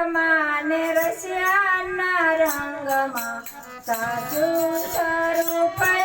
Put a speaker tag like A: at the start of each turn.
A: રંગમાં ને રંગમાં સાચું સ્વરૂપ